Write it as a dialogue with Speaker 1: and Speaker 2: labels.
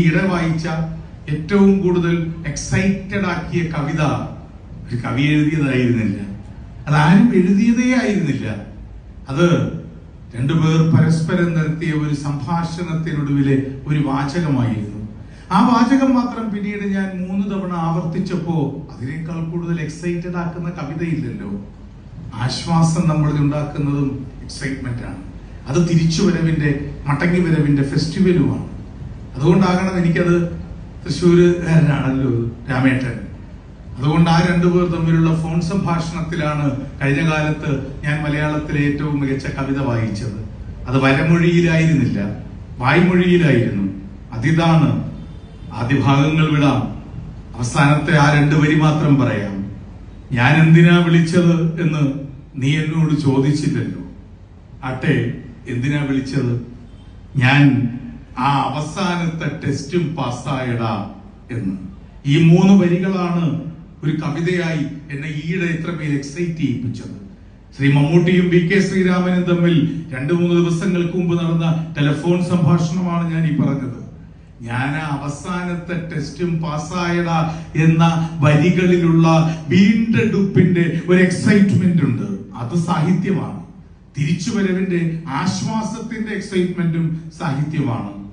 Speaker 1: ഈയിടെ വായിച്ച ഏറ്റവും കൂടുതൽ എക്സൈറ്റഡ് ആക്കിയ കവിത ഒരു കവി എഴുതിയതായിരുന്നില്ല. അതാരും എഴുതിയതേ ആയിരുന്നില്ല. അത് രണ്ടുപേർ പരസ്പരം നടത്തിയ ഒരു സംഭാഷണത്തിനൊടുവിലെ ഒരു വാചകമായിരുന്നു. ആ വാചകം മാത്രം പിന്നീട് ഞാൻ മൂന്ന് തവണ ആവർത്തിച്ചപ്പോ അതിനേക്കാൾ കൂടുതൽ എക്സൈറ്റഡ് ആക്കുന്ന കവിതയില്ലല്ലോ ആശ്വാസം നമ്മളിൽ ഉണ്ടാക്കുന്നതും എക്സൈറ്റ്മെന്റ് ആണ്. അത് തിരിച്ചുവരവിന്റെ മടങ്ങി വരവിന്റെ ഫെസ്റ്റിവലുമാണ് അതുകൊണ്ടാകണം എനിക്കത് തൃശ്ശൂരുകാരനാണല്ലോ രാമേട്ടൻ. അതുകൊണ്ട് ആ രണ്ടുപേർ തമ്മിലുള്ള ഫോൺ സംഭാഷണത്തിലാണ് കഴിഞ്ഞ കാലത്ത് ഞാൻ മലയാളത്തിലെ ഏറ്റവും മികച്ച കവിത വായിച്ചത്. അത് വരമൊഴിയിലായിരുന്നില്ല. വായ്മൊഴിയിലായിരുന്നു. അതിതാണ്. ആദ്യ ഭാഗങ്ങൾ വിടാം. അവസാനത്തെ ആ രണ്ട് വരി മാത്രം പറയാം. ഞാൻ എന്തിനാ വിളിച്ചത് എന്ന് നീ എന്നോട് ചോദിച്ചില്ലല്ലോ. ആട്ടെ എന്തിനാ വിളിച്ചത്? ഞാൻ ആ അവസാനത്തെ ടെസ്റ്റും പാസ്സായടാ എന്ന്. ഈ മൂന്ന് വരികളാണ് ഒരു കവിതയായി എന്നെ ഈയിടെ ഇത്രമേൽ എക്സൈറ്റ് ചെയ്യിപ്പിച്ചത്. ശ്രീ മമ്മൂട്ടിയും വി കെ ശ്രീരാമനും തമ്മിൽ രണ്ടു മൂന്ന് ദിവസങ്ങൾക്ക് മുമ്പ് നടന്ന ടെലിഫോൺ സംഭാഷണമാണ് ഞാൻ ഈ പറഞ്ഞത്. ഞാൻ ആ അവസാനത്തെ ടെസ്റ്റും പാസ്സായടാ എന്ന വരികളിലുള്ള വീണ്ടെടുപ്പിന്റെ ഒരു എക്സൈറ്റ്മെന്റ് ഉണ്ട്. അത് സാഹിത്യമാണ്. തിരിച്ചുവരവിന്റെ ആശ്വാസത്തിന്റെ എക്സൈറ്റ്മെന്റും സാഹിത്യമാണ്.